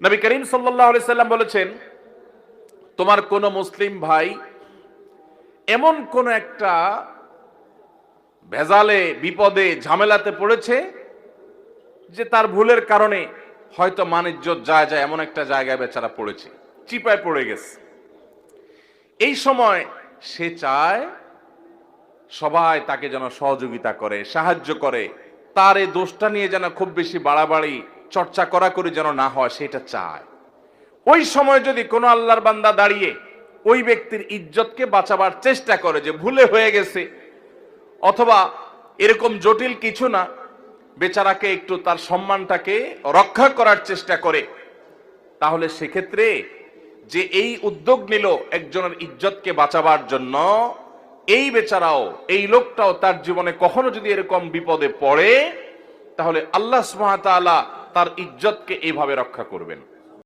নবী করিম সাল্লাম বলেছেন, তোমার কোন মুসলিম ভাই এমন কোন একটা ভেজালে, বিপদে, ঝামেলাতে পড়েছে যে তার ভুলের কারণে হয়তো মানিজ্য যায় যায় এমন একটা জায়গায় বেচারা পড়েছে, চিপায় পড়ে গেছে। এই সময় সে চায় সবাই তাকে যেন সহযোগিতা করে, সাহায্য করে, তার এই দোষটা নিয়ে যেন খুব বেশি বাড়াবাড়ি চর্চা করা করে যেন না হয়, সেটা চায়। ওই সময় যদি কোনো আল্লাহর বান্দা দাঁড়িয়ে ওই ব্যক্তির ইজ্জতকে বাঁচাবার চেষ্টা করে যে ভুলে হয়ে গেছে, অথবা এরকম জটিল কিছু না, বেচারাকে একটু তার সম্মানটাকে রক্ষা করার চেষ্টা করে, তাহলে সেক্ষেত্রে যে এই উদ্যোগ নিল একজনের ইজ্জতকে বাঁচাবার জন্য, এই বেচারাও, এই লোকটাও তার জীবনে কখনো যদি এরকম বিপদে পড়ে, তাহলে আল্লাহ তাআলা তার ইজ্জতকে এইভাবে রক্ষা করবেন।